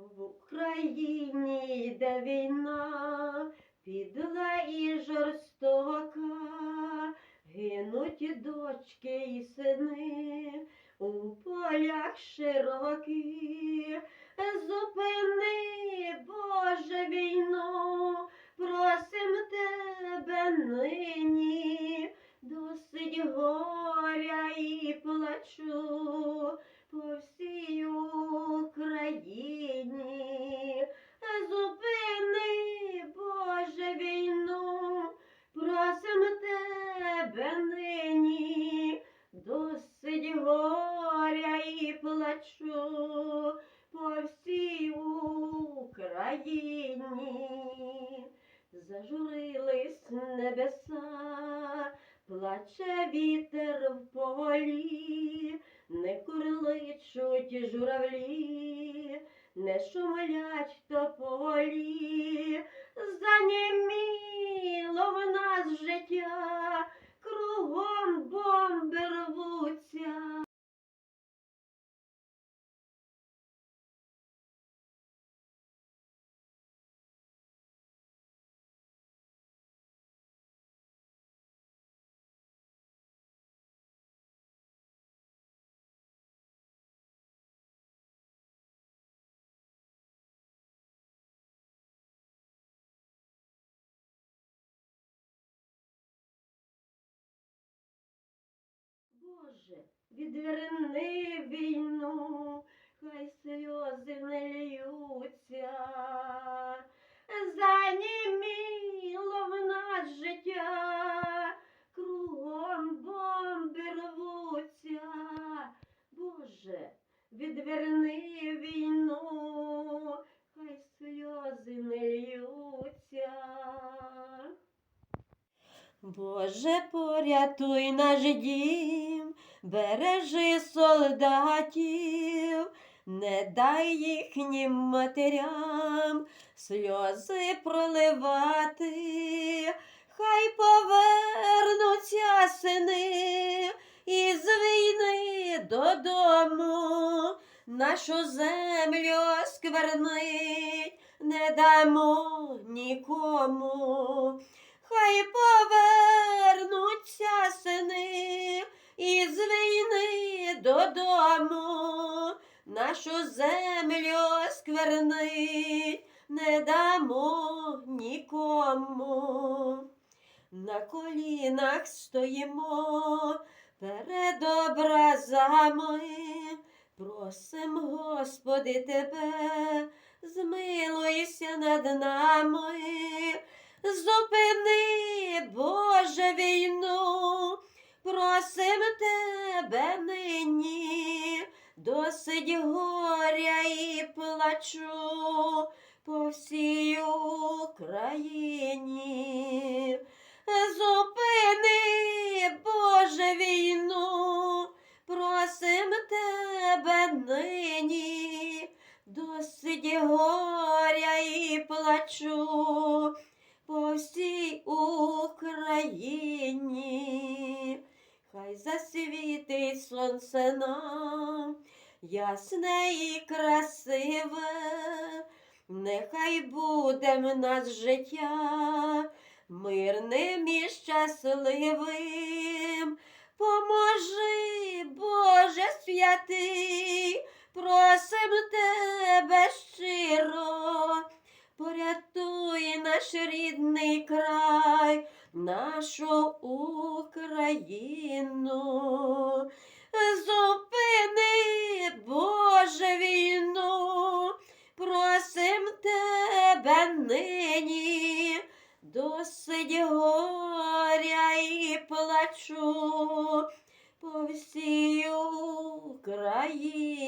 В Україні йде війна, підла і жорстока, гинуть дочки і сини у полях широких. Зупини, Боже, війну, просим тебе нині, досить горя і плачу по всій Україні. Зупини, Боже, війну, просим тебе нині, досить горя і плачу по всій Україні. Зажурились небеса, плаче вітер в полі, не курличуть журавлі, не шумлять тополі, заніміло в нас життя, відверни війну, хай сльози не льються. Заніміло в нас життя, кругом бомби рвуться. Боже, відверни війну, хай сльози не льються. Боже, порятуй наш дім, бережи солдатів, не дай їхнім матерям сльози проливати, хай повернуться сини із війни додому, нашу землю сквернить, не дамо нікому. Хай повернуться нашу землю сквернить, не дамо нікому. На колінах стоїмо перед образами, просим, Господи, тебе, змилуйся над нами. Зупини, Боже, війну, просим тебе нині, досить горя і плачу по всій Україні. Зупини, Боже, війну, просим тебе нині, досить горя засвітить сонце нам, ясне і красиве, нехай буде в нас життя мирним і щасливим. Поможи, Боже святий, просим тебе щиро. Порятуй наш рідний край, нашу Україну. Зупини, Боже, війну, просим тебе нині, досить горя і плачу по всій Україні.